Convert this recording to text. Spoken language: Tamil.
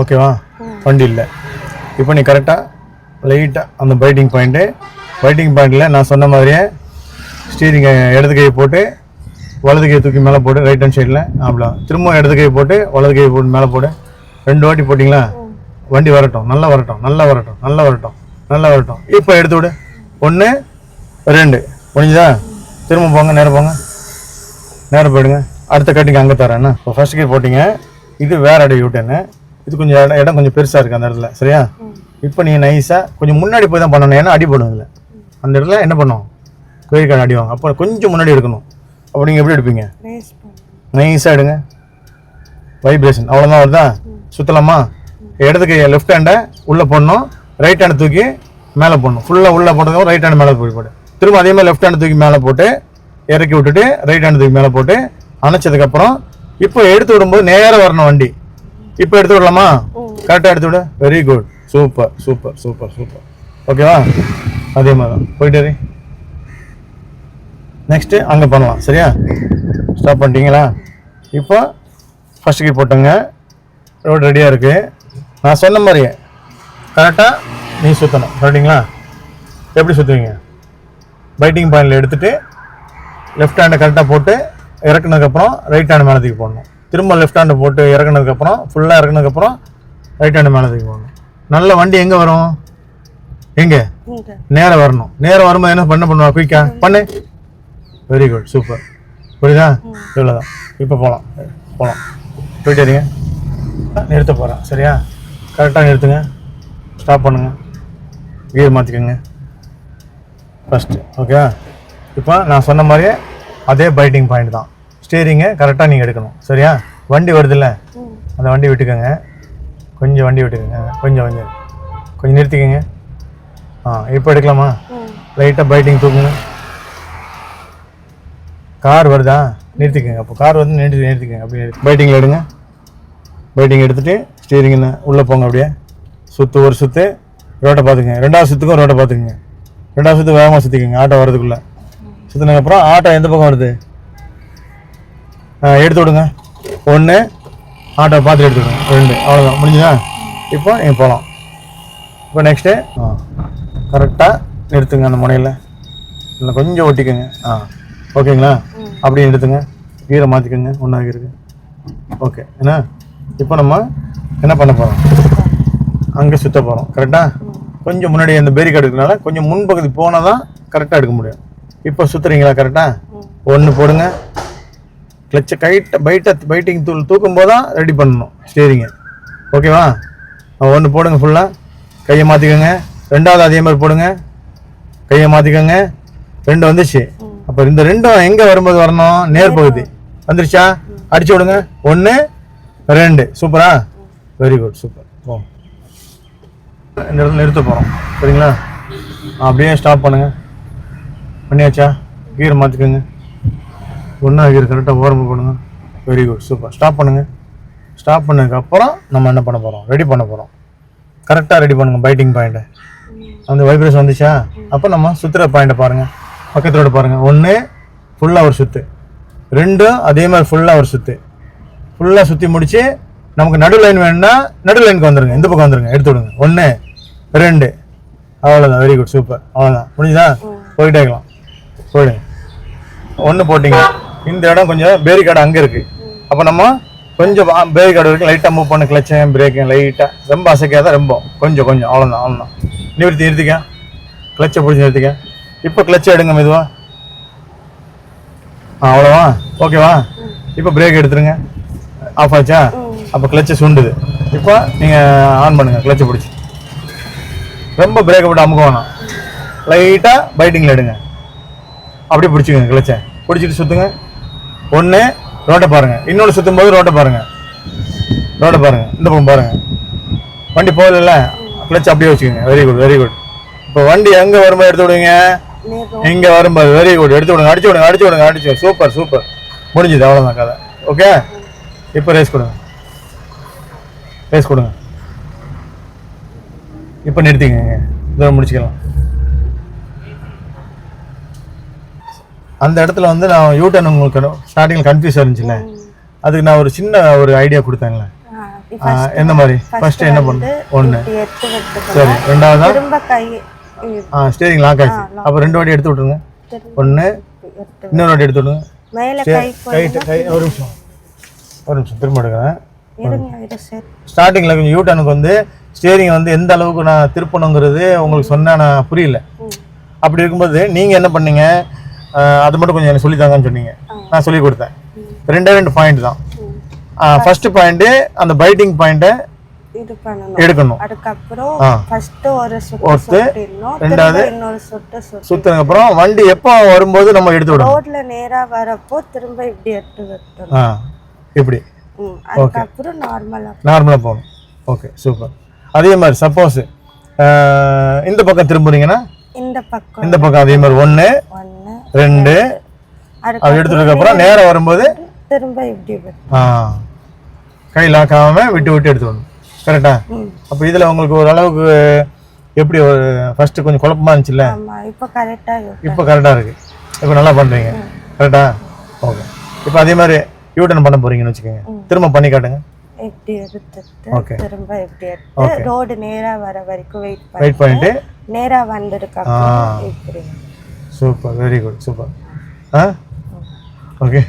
ஓகேவா? வண்டி இல்லை இப்போ நீ கரெக்டாக லைட்டாக அந்த பைட்டிங் பாயிண்ட்டு பைட்டிங் பாயிண்டில் நான் சொன்ன மாதிரியே ஸ்டீரிங்கை இடது கையை போட்டு வலது கையை தூக்கி மேலே போட்டு ரைட் ஹேண்ட் சைடில் அவ்வளோ திரும்ப இடது கையை போட்டு வலது கையை போட்டு மேலே போட்டு ரெண்டு வாட்டி போட்டிங்களா? வண்டி வரட்டும். நல்லா வரட்டும். நல்லா வரட்டும். நல்லா வரட்டும். நல்லா வரட்டும். இப்போ எடுத்து விடு. ஒன்று ரெண்டு. முடிஞ்சுதா திரும்ப போங்க நேரம் போங்க. நேரம் போயிடுங்க. அடுத்த கட்டிங் அங்கே தரேன் இப்போ ஃபர்ஸ்ட் கீர் போட்டிங்க. இது வேற அடி யூட்டேன்னு இது கொஞ்சம் இடம் இடம் கொஞ்சம் பெருசாக இருக்குது அந்த இடத்துல சரியா? இப்போ நீங்கள் நைஸாக கொஞ்சம் முன்னாடி போய் தான் பண்ணணும். ஏன்னா அடி போடும் இதில். அந்த இடத்துல என்ன பண்ணும் கோயில் கார்டு அடி வாங்க அப்போ கொஞ்சம் முன்னாடி எடுக்கணும். அப்போ நீங்கள் எப்படி எடுப்பீங்க? நைஸாக எடுங்க. வைப்ரேஷன் அவ்வளோதான் வருதா சுற்றலாமா இடது கையை லெஃப்ட் ஹேண்டை உள்ளே போடணும். ரைட் ஹேண்டை தூக்கி மேலே போடணும். ஃபுல்லாக உள்ளே போட்டதும் ரைட் ஹேண்ட் மேலே போய் போடு. திரும்ப அதே மாதிரி லெஃப்ட் ஹேண்டை தூக்கி மேலே போட்டு இறக்கி விட்டுட்டு ரைட் ஹேண்ட் தூக்கி மேலே போட்டு அணைச்சதுக்கப்புறம் இப்போ எடுத்து விடும்போது நேராக வரணும் வண்டி. இப்போ எடுத்து விடலாமா? கரெக்டாக எடுத்து விடு. Very good super super super super ஓகேவா அதே மாதிரி தான் போயிட்டு. நெக்ஸ்ட்டு அங்கே பண்ணலாம். சரியா? ஸ்டாப் பண்ணிட்டீங்களா? இப்போ ஃபஸ்ட் கீ போட்டுங்க. ரோடு ரெடியாக இருக்குது நான் சொன்ன மாதிரியே கரெக்டாக நீ சுற்றணும் கரெக்டுங்களா எப்படி சுற்றுவீங்க பைட்டிங் பாயிண்டில் எடுத்துகிட்டு லெஃப்ட் ஹேண்டை கரெக்டாக போட்டு இறக்குனதுக்கப்புறம் ரைட் ஹேண்ட் மேலே தூக்கி போடணும். திரும்ப லெஃப்ட் ஹேண்டை போட்டு இறக்குனதுக்கப்புறம் ஃபுல்லாக இறக்குனதுக்கப்புறம் ரைட் ஹேண்ட் மேலே தூக்கி போடணும். நல்ல வண்டி எங்கே வரும்? எங்கே? நேரம் வரணும். நேரம் வரும்போது என்ன பண்ண பண்ணுவா? குயிக்கா பண்ணு. வெரி குட் சூப்பர் புரியுதா? இவ்வளோதான் இப்போ போகலாம் போகலாம் போயிட்டு இருங்க நிறுத்த போகிறேன் சரியா? கரெக்டாக நிறுத்துங்க. ஸ்டாப் பண்ணுங்க. கியர் மாற்றிக்கோங்க ஃபஸ்ட்டு ஓகே இப்போ நான் சொன்ன மாதிரியே அதே பைட்டிங் பாயிண்ட் தான். ஸ்டீரிங்கை கரெக்டாக நீங்கள் எடுக்கணும். சரியா? வண்டி வருதுல்ல? அந்த வண்டி விட்டுக்கோங்க. கொஞ்சம் வண்டி விட்டுக்கோங்க. கொஞ்சம் கொஞ்சம். கொஞ்சம் நிறுத்திக்கோங்க. ஆ இப்போ எடுக்கலாமா? லைட்டாக பைட்டிங் தூக்குங்க. கார் வருதா? நிறுத்திக்கோங்க. அப்போ கார் வந்து நிறுத்தி நிறுத்திக்கோங்க. அப்படியே பைட்டிங்கில் எடுங்க. பைட்டிங் எடுத்துட்டு ஸ்டீரிங் உள்ளே போங்க அப்படியே. சுற்று ஒரு சுற்று ரோட்டை பார்த்துக்கங்க. ரெண்டாவது சுற்றுக்கும் ரோட்டை பார்த்துக்குங்க. ரெண்டாவது சுற்று வேகமாக சுற்றிக்கோங்க ஆட்டோ வரதுக்குள்ளே சுற்றினதுக்கப்புறம் ஆட்டோ எந்த பக்கம் வருது? எடுத்து விடுங்க. ஒன்று ஆட்டோ பார்த்து எடுத்து விடுங்க. ரெண்டு அவ்வளோதான் முடிஞ்சுதா? இப்போ நீங்கள் போகலாம் இப்போ நெக்ஸ்ட்டு ஆ கரெக்டாக நிறுத்துங்க அந்த முனையில். இல்லை கொஞ்சம் ஒட்டிக்கோங்க. ஆ ஓகேங்களா? அப்படியே எடுத்துங்க கீரை மாற்றிக்கோங்க ஒன்றாக இருக்கு ஓகே. என்ன? இப்போ நம்ம என்ன பண்ண போகிறோம் அங்கே சுற்ற போகிறோம் கரெக்டாக கொஞ்சம் முன்னாடி அந்த பேரிக்கார்டு இருக்கனால கொஞ்சம் முன்பகுதி போனால் தான் கரெக்டாக எடுக்க முடியும். இப்போ சுற்றுறீங்களா கரெக்டாக ஒன்று போடுங்க. கிளச்சை கைட்ட பைட்டை பைட்டிங் தூள் தூக்கும் போது தான் ரெடி பண்ணணும் ஸ்டேரிங்கை ஓகேவா ஒன்று போடுங்க ஃபுல்லாக கையை மாற்றிக்கோங்க ரெண்டாவது அதே மாதிரி போடுங்க. கையை மாற்றிக்கோங்க ரெண்டு வந்துச்சு. அப்போ இந்த ரெண்டும் எங்கே வரும்போது வரணும்? நேர் பகுதி. வந்துருச்சா? அடிச்சு விடுங்க. ஒன்று ரெண்டு. சூப்பரா? Very good super. ஓ இந்த இடத்துல நிறுத்த போகிறோம் சரிங்களா? அப்படியே ஸ்டாப் பண்ணுங்க. பண்ணியாச்சா? கீரை மாற்றிக்கோங்க ஒன்றா கீரை கரெக்டாக ஓரமாக போடுங்க. வெரி குட் சூப்பர் ஸ்டாப் பண்ணுங்க. ஸ்டாப் பண்ணதுக்கப்புறம் நம்ம என்ன பண்ண போகிறோம் ரெடி பண்ண போகிறோம் கரெக்டாக ரெடி பண்ணுங்க. பைட்டிங் பாயிண்ட்டை அந்த வைப்ரேஷன் வந்துச்சா? அப்போ நம்ம சுற்றுற பாயிண்ட்டை பாருங்கள் பக்கத்தோட பாருங்கள் ஒன்று ஃபுல்லாக ஒரு சுற்று ரெண்டும் அதே மாதிரி ஃபுல்லாக ஒரு சுற்று ஃபுல்லாக சுற்றி முடிச்சு நமக்கு நடு லைன் வேணும்னா நடு லைனுக்கு வந்துருங்க. இந்த பக்கம் வந்துருங்க. எடுத்து விடுங்க. ஒன்று ரெண்டு. அவ்வளோதான் வெரி குட் சூப்பர் அவ்வளோதான் முடிஞ்சுதா? போயிட்டே இருக்கலாம். சொல்லுங்க. ஒன்று போட்டிங்க. இந்த இடம் கொஞ்சம் பேரிகார்டு அங்கே இருக்குது அப்போ நம்ம கொஞ்சம் பேரிகார்டு வரைக்கும் லைட்டாக மூவ் பண்ண கிளச்சேன் பிரேக்கையும் லைட்டாக ரொம்ப அசைக்காத ரொம்ப. கொஞ்சம் கொஞ்சம் அவ்வளோதான் அவ்வளோதான் நிறுத்தி நிறுத்திக்க. கிளச்சை பிடிச்சி நிறுத்திக்க. இப்போ கிளச்சை எடுங்க மெதுவாக ஆ அவ்வளோவா ஓகேவா இப்போ பிரேக் எடுத்துருங்க. ஆஃப் ஆச்சா? அப்போ கிளச்சை சுண்டுது. இப்போ நீங்கள் ஆன் பண்ணுங்கள் கிளச்சை பிடிச்சி. ரொம்ப பிரேக்கை போட்டு அமுக்க வேணாம். லைட்டாக பைட்டிங்கில் எடுங்க. அப்படியே பிடிச்சிக்கங்க கிளச்சை. பிடிச்சிட்டு சுற்றுங்க ஒன்று ரோட்டை பாருங்கள் இன்னொன்று சுற்றும் போது ரோட்டை பாருங்கள் ரோட்டை பாருங்கள் இந்த பக்கம் பாருங்கள் வண்டி போகல கிளச் அப்படியே வச்சுக்கோங்க. வெரி குட் வெரி குட் இப்போ வண்டி எங்கே வரும்போது எடுத்து விடுங்க எங்கே இங்கே வரும்போது. வெரி குட் எடுத்து விடுங்க அடிச்சு விடுங்க அடிச்சு விடுங்க அடிச்சு சூப்பர் சூப்பர் முடிஞ்சுது அவ்வளோதான் கதை. ஓகே இப்போ ரேஸ் கொடுங்க. ரேஸ் கொடுங்க. இப்போ நிறுத்திக்கங்க. இதோட முடிச்சுக்கலாம். அந்த இடத்துல வந்து நான் யூட்டன் உங்களுக்கு ஸ்டார்டிங்கில் கன்ஃபியூஸ் இருந்துச்சுல்ல அதுக்கு நான் ஒரு சின்ன ஒரு ஐடியா ஆ, எந்த மாதிரி? ஃபர்ஸ்ட் என்ன பண்ணு? ஒன்று சரி ரெண்டாவதா? திரும்ப கை இப்படி ஆ ஸ்டேரிங் லாக் ஆச்சு. அப்போ ரெண்டு வாட்டி எடுத்து விட்ருங்க ஒன்று இன்னொரு வாட்டி எடுத்து விடுங்க மேலே கை ஒரு நிமிஷம். ஒரு நிமிஷம் திரும்ப எடுக்கிறேன். ஸ்டார்டிங்கில் கொஞ்சம் யூட்டனுக்கு வந்து ஸ்டேரிங் வந்து எந்த அளவுக்கு நான் திருப்பணுங்கிறது உங்களுக்கு சொன்னா நான் புரியல. அப்படி இருக்கும்போது நீங்கள் என்ன பண்ணீங்க? அது மட்டும் கொஞ்சம் எனக்கு சொல்லித்தாங்கன்னு சொன்னீங்க. நான் சொல்லி கொடுத்தேன். ரெண்டே ரெண்டு பாயிண்ட் தான். ஃபர்ஸ்ட் பாயிண்ட்டு அந்த பைட்டிங் பாயிண்ட்டை எடுக்கணும். அதுக்கப்புறம். ஃபர்ஸ்ட் ஒரு சுட்டிடணும். ரெண்டாவது இன்னொரு சுட்டு சுற்றினதுக்கு அப்புறம் வண்டி எப்போ வரும்போது நம்ம எடுத்து விடணும்? ரோட்ல நேரா வரப்போ திரும்ப இப்படி எடுத்து விட்டுணும் இப்படி. அதுக்கப்புறம் நார்மலா நார்மலாக போகணும். ஓகே சூப்பர் அதே மாதிரி சப்போஸ் இந்த பக்கம் திரும்புறீங்கன்னா இந்த பக்கம். இந்த பக்கம் அதே மாதிரி ஒன்று ரெண்டு. எடுத்ததுக்கு அப்புறம் நேரம் வரும்போது திரும்ப இப்படி ஆ. கை லாக் ஆகாம விட்டு விட்டு எடுத்து வரணும். கரெக்டா. அப்போ இதில் உங்களுக்கு ஒரு அளவுக்கு எப்படி ஒரு ஃபர்ஸ்ட் கொஞ்சம் குழப்பமா இருந்துச்சுல்ல? இப்போ கரெக்டா இருக்கு. இப்போ கரெக்டாக இருக்கு. இப்போ நல்லா பண்ணுறீங்க கரெக்டா ஓகே இப்போ அதே மாதிரி யூட்டன் பண்ண போறீங்கன்னு வச்சுக்கோங்க. திரும்ப பண்ணி காட்டுங்க. இப்படி எடுத்துட்டு. திரும்ப இப்படி எடுத்து ரோடு நேரா வர வரைக்கும் வெயிட் பண்ணி வெயிட் பண்ணிட்டு நேரா அப்புறம் இப்படி. Super very good super. ஆ? ஓகே